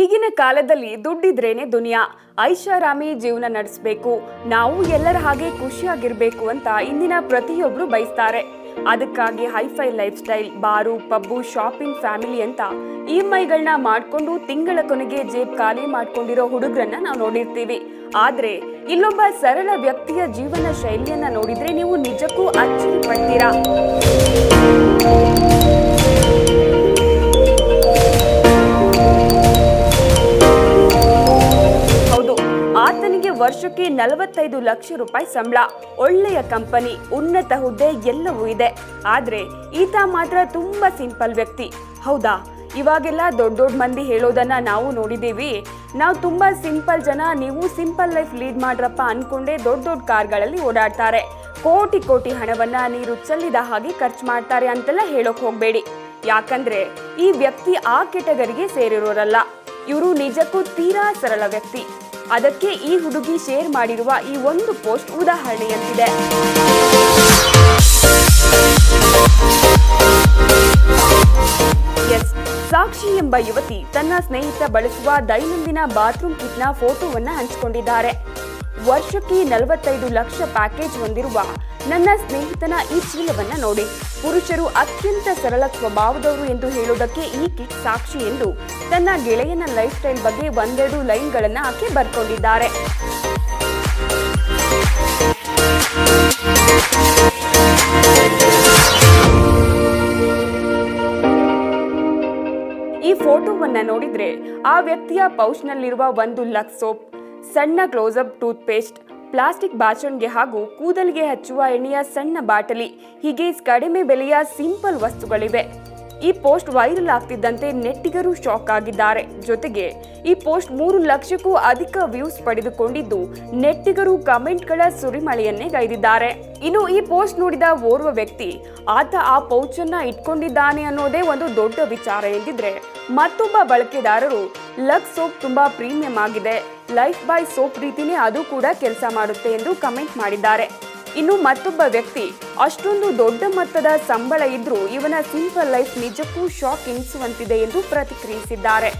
ಈಗಿನ ಕಾಲದಲ್ಲಿ ದುಡ್ಡಿದ್ರೇನೆ ದುನಿಯಾ. ಐಷಾರಾಮಿ ಜೀವನ ನಡೆಸಬೇಕು. ನಾವು ಎಲ್ಲರ ಹಾಗೆ ಖುಷಿಯಾಗಿರ್ಬೇಕು ಅಂತ ಇಂದಿನ ಪ್ರತಿಯೊಬ್ರು ಬಯಸ್ತಾರೆ. ಅದಕ್ಕಾಗಿ hi fi lifestyle, bar, pub, shopping, family ಅಂತ ಇ ಮೈಗಳನ್ನ ಮಾಡ್ಕೊಂಡು ತಿಂಗಳ ಕೊನೆಗೆ ಜೇಬ್ ಖಾಲಿ ಮಾಡ್ಕೊಂಡಿರೋ ಹುಡುಗರನ್ನ ನಾವು ನೋಡಿರ್ತೀವಿ. ಆದ್ರೆ ಇಲ್ಲೊಬ್ಬ ಸರಳ ವ್ಯಕ್ತಿಯ ಜೀವನ ಶೈಲಿಯನ್ನ ನೋಡಿದ್ರೆ ನೀವು ನಿಜಕ್ಕೂ ಅಚ್ಚರಿ ಪಡ್ತೀರಾ? ವರ್ಷಕ್ಕೆ ನಲವತ್ತೈದು ಲಕ್ಷ ರೂಪಾಯಿ ಸಂಬಳ. ಒಳ್ಳೆಯ ಕಂಪನಿ, ಉನ್ನತ ಹುದ್ದೆ ಎಲ್ಲವೂ ಇದೆ. ಆದ್ರೆ ಈತ ಮಾತ್ರ ತುಂಬಾ ಸಿಂಪಲ್ ವ್ಯಕ್ತಿ. ಹೌದಾ? ಇವಾಗೆಲ್ಲ ದೊಡ್ಡ ದೊಡ್ಡ ಮಂದಿ ಹೇಳೋದನ್ನ ನಾವು ನೋಡಿದ್ದೀವಿ. ನಾವು ತುಂಬಾ ಸಿಂಪಲ್ ಜನ, ನೀವು ಸಿಂಪಲ್ ಲೈಫ್ ಲೀಡ್ ಮಾಡ್ರಪ್ಪ ಅನ್ಕೊಂಡೆ ದೊಡ್ಡ ದೊಡ್ಡ ಕಾರ್ಗಳಲ್ಲಿ ಓಡಾಡ್ತಾರೆ. ಕೋಟಿ ಕೋಟಿ ಹಣವನ್ನ ನೀರು ಚೆಲ್ಲಿದ ಹಾಗೆ ಖರ್ಚು ಮಾಡ್ತಾರೆ ಅಂತೆಲ್ಲ ಹೇಳೋಕೆ ಹೋಗಬೇಡಿ. ಯಾಕಂದ್ರೆ ಈ ವ್ಯಕ್ತಿ ಆ ಕೆಟಗರಿಗೆ ಸೇರಿರೋರಲ್ಲ. ಇವರು ನಿಜಕ್ಕೂ ತೀರಾ ಸರಳ ವ್ಯಕ್ತಿ. ಅದಕ್ಕೆ ಈ ಹುಡುಗಿ ಶೇರ್ ಮಾಡಿರುವ ಈ ಒಂದು ಪೋಸ್ಟ್ ಉದಾಹರಣೆಯಂತಿದೆ. ಎಸ್, ಸಾಕ್ಷಿ ಎಂಬ ಯುವತಿ ತನ್ನ ಸ್ನೇಹಿತ ಬಳಸುವ ದೈನಂದಿನ ಬಾತ್ರೂಮ್ ಕಿಟ್ನ ಫೋಟೋವನ್ನ ಹಂಚಿಕೊಂಡಿದ್ದಾರೆ. ವರ್ಷಕ್ಕೆ ನಲವತ್ತೈದು ಲಕ್ಷ ಪ್ಯಾಕೇಜ್ ಹೊಂದಿರುವ ನನ್ನ ಸ್ನೇಹಿತನ ಈ ಚೀಲವನ್ನ ನೋಡಿ. ಪುರುಷರು ಅತ್ಯಂತ ಸರಳ ಸ್ವಭಾವದವರು ಎಂದು ಹೇಳುವುದಕ್ಕೆ ಈ ಕಿಟ್ ಸಾಕ್ಷಿ ಎಂದು ತನ್ನ ಗೆಳೆಯನ ಲೈಫ್ ಸ್ಟೈಲ್ ಬಗ್ಗೆ ಒಂದೆರಡು ಲೈನ್ಗಳನ್ನ ಆಕೆ ಬರ್ಕೊಂಡಿದ್ದಾರೆ. ಈ ಫೋಟೋವನ್ನ ನೋಡಿದ್ರೆ ಆ ವ್ಯಕ್ತಿಯ ಪೌಚ್ನಲ್ಲಿರುವ ಒಂದು ಲಕ್ ಸೋಪ್ ಸಣ್ಣ ಕ್ಲೋಸಪ್ ಟೂತ್ ಪೇಸ್ಟ್ ಪ್ಲಾಸ್ಟಿಕ್ ಬಾಚಣಿಗೆ ಹಾಗೂ ಕೂದಲಿಗೆ ಹಚ್ಚುವ ಎಣ್ಣೆಯ ಸಣ್ಣ ಬಾಟಲಿ, ಹೀಗೆ ಕಡಿಮೆ ಬೆಲೆಯ ಸಿಂಪಲ್ ವಸ್ತುಗಳಿವೆ. ಈ ಪೋಸ್ಟ್ ವೈರಲ್ ಆಗ್ತಿದ್ದಂತೆ ನೆಟ್ಟಿಗರು ಶಾಕ್ ಆಗಿದ್ದಾರೆ. ಜೊತೆಗೆ ಈ ಪೋಸ್ಟ್ ಮೂರು ಲಕ್ಷಕ್ಕೂ ಅಧಿಕ ವ್ಯೂಸ್ ಪಡೆದುಕೊಂಡಿದ್ದು, ನೆಟ್ಟಿಗರು ಕಮೆಂಟ್ಗಳ ಸುರಿಮಳೆಯನ್ನೇ ಗೈದಿದ್ದಾರೆ. ಇನ್ನು ಈ ಪೋಸ್ಟ್ ನೋಡಿದ ಓರ್ವ ವ್ಯಕ್ತಿ, ಆತ ಆ ಪೌಚ್ ಅನ್ನ ಇಟ್ಕೊಂಡಿದ್ದಾನೆ ಅನ್ನೋದೇ ಒಂದು ದೊಡ್ಡ ವಿಚಾರ ಎಂದಿದ್ರೆ, ಮತ್ತೊಬ್ಬ ಬಳಕೆದಾರರು, ಲಕ್ ಸೋಪ್ ತುಂಬಾ ಪ್ರೀಮಿಯಂ ಆಗಿದೆ, ಲೈಫ್ ಬಾಯ್ ಸೋಪ್ ರೀತಿನೇ ಅದು ಕೂಡ ಕೆಲಸ ಮಾಡುತ್ತೆ ಎಂದು ಕಮೆಂಟ್ ಮಾಡಿದ್ದಾರೆ. ಇನ್ನು ಮತ್ತೊಬ್ಬ ವ್ಯಕ್ತಿ. ಅಷ್ಟೊಂದು ದೊಡ್ಡ ಮೊತ್ತದ ಸಂಬಳ ಇದ್ರೂ ಇವನ ಸಿಂಪಲ್ ಲೈಫ್ ನಿಜಕ್ಕೂ ಶಾಕ್ ಎನಿಸುವಂತಿದೆ ಎಂದು ಪ್ರತಿಕ್ರಿಯಿಸಿದ್ದಾರೆ.